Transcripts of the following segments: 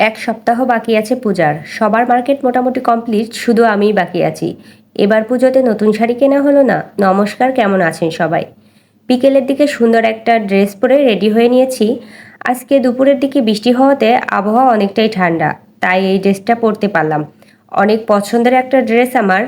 এক সপ্তাহ বাকি আছে পূজার। সবার মার্কেট মোটামুটি কমপ্লিট, শুধু আমিই বাকি আছি। এবার পুজোতে নতুন শাড়ি কেনা হলো না। নমস্কার, কেমন আছেন সবাই? বিকেলের দিকে সুন্দর একটা ড্রেস পরে রেডি হয়ে নিয়েছি। আজকে দুপুরের দিকে বৃষ্টি হওয়াতে আবহাওয়া অনেকটাই ঠান্ডা, তাই এই ড্রেসটা পরতে পারলাম। অনেক পছন্দের একটা ড্রেস আমার।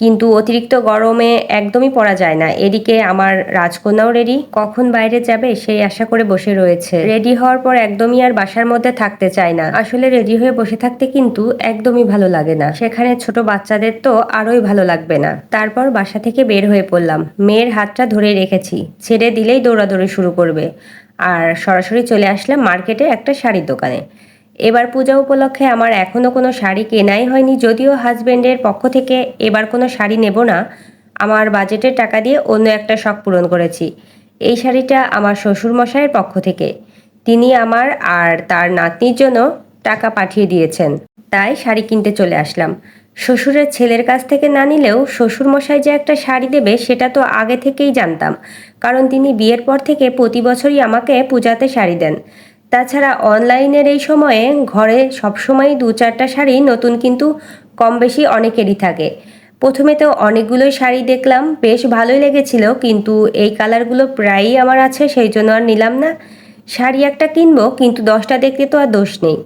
কিন্তু অতিরিক্ত গরমে একদমই পরা যায় না। এদিকে আমার রাজকন্যাও রেডি কখন বাইরে যাবে সেই আশা করে বসে রয়েছে। রেডি হওয়ার পর একদমই আর বাসার মধ্যে থাকতে চায় না। আসলে রেডি হয়ে বসে থাকতে কিন্তু একদমই ভালো লাগে না। সেখানে ছোট বাচ্চাদের তো আরোই ভালো লাগবে না। তারপর বাসা থেকে বের হয়ে পড়লাম। মেয়ের হাতটা ধরে রেখেছি। ছেড়ে দিলেই দৌড়াদৌড়ি শুরু করবে। আর সরাসরি চলে আসলাম মার্কেটে একটা শাড়ির দোকানে। এবার পূজা উপলক্ষে আমার এখনও কোনো শাড়ি কেনাই হয়নি, যদিও হাজব্যান্ডের পক্ষ থেকে এবার কোনো শাড়ি নেব না। আমার বাজেটের টাকা দিয়ে অন্য একটা শখ পূরণ করেছি। এই শাড়িটা আমার শ্বশুরমশাইয়ের পক্ষ থেকে। তিনি আমার আর তার নাতনির জন্য টাকা পাঠিয়ে দিয়েছেন। তাই শাড়ি কিনতে চলে আসলাম। শ্বশুরের ছেলের কাছ থেকে না নিলেও শ্বশুরমশাই যে একটা শাড়ি দেবে সেটা তো আগে থেকেই জানতাম। কারণ তিনি বিয়ের পর থেকে প্রতি বছরই আমাকে পূজাতে শাড়ি দেন। তাছাড়া অনলাইনের এই সময়ে ঘরে সবসময় দু চারটা শাড়ি, নতুন কিন্তু কম বেশি অনেকেরই থাকে। প্রথমে তো অনেকগুলোই শাড়ি দেখলাম, বেশ ভালোই লেগেছিল, কিন্তু এই কালারগুলো প্রায়ই আমার আছে, সেই জন্য আর নিলাম না। শাড়ি একটা কিনবো, কিন্তু দশটা দেখতে তো আর দোষ নেই।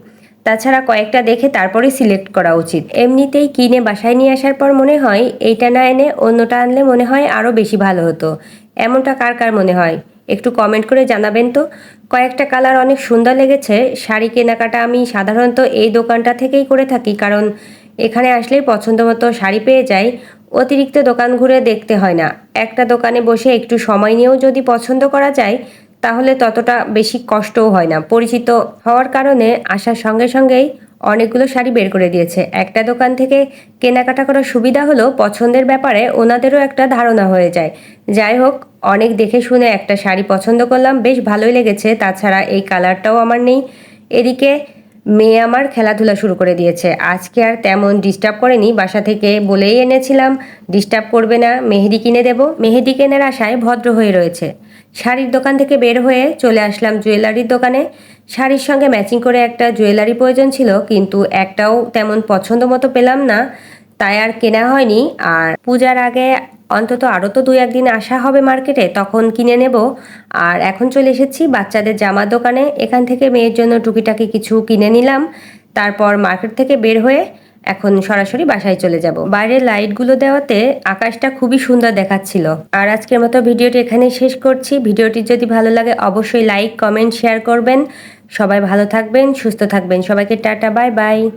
তাছাড়া কয়েকটা দেখে তারপরে সিলেক্ট করা উচিত। এমনিতেই কিনে বাসায় নিয়ে আসার পর মনে হয়, এইটা না এনে অন্যটা আনলে মনে হয় আরও বেশি ভালো হতো। এমনটা কার কার মনে হয়? একটু কমেন্ট করে জানাবেন তো? কয়েকটা কালার অনেক সুন্দর লেগেছে। শাড়ি কেনাকাটা আমি সাধারণত এই দোকানটা থেকেই করে থাকি, কারণ এখানে আসলেই পছন্দ মতো শাড়ি পেয়ে যাই। অতিরিক্ত দোকান ঘুরে দেখতে হয় না। একটা দোকানে বসে একটু সময় নিয়েও যদি পছন্দ করা যায়, তাহলে ততটা বেশি কষ্টও হয় না। পরিচিত হওয়ার কারণে আসার সঙ্গে সঙ্গেই অনেকগুলো শাড়ি বের করে দিয়েছে। একটা দোকান থেকে কেনাকাটা করার সুবিধা হলো পছন্দের ব্যাপারে ওনাদেরও একটা ধারণা হয়ে যায়। যাই হোক, অনেক দেখে শুনে একটা শাড়ি পছন্দ করলাম, বেশ ভালোই লেগেছে। তাছাড়া এই কালারটাও আমার নেই। এদিকে মেয়ে আমার খেলাধুলা শুরু করে দিয়েছে। আজকে আর তেমন ডিস্টার্ব করেনি, বাসা থেকে বলেই এনেছিলাম ডিস্টার্ব করবে না, মেহেদি কিনে দেব। মেহেদি কেনার আশায় ভদ্র হয়ে রয়েছে। শাড়ির দোকান থেকে বের হয়ে চলে আসলাম জুয়েলারির দোকানে। শাড়ির সঙ্গে ম্যাচিং করে একটা জুয়েলারি প্রয়োজন ছিল, কিন্তু একটাও তেমন পছন্দ মতো পেলাম না। তাই আর কেনা হয়নি। আর পূজার আগে অন্তত আরও তো দুই একদিন আসা হবে মার্কেটে, তখন কিনে নেব। আর এখন চলে এসেছি বাচ্চাদের জামার দোকানে। এখান থেকে মেয়ের জন্য টুকিটাকি কিছু কিনে নিলাম। তারপর মার্কেট থেকে বের হয়ে এখন সরাসরি বাসায় চলে যাব। বাইরে লাইটগুলো দেওয়াতে আকাশটা খুবই সুন্দর দেখাচ্ছিল। আর আজকের মতো ভিডিওটি এখানে শেষ করছি। ভিডিওটি যদি ভালো লাগে অবশ্যই লাইক, কমেন্ট, শেয়ার করবেন। সবাই ভালো থাকবেন, সুস্থ থাকবেন। সবাইকে টাটা, বাই বাই।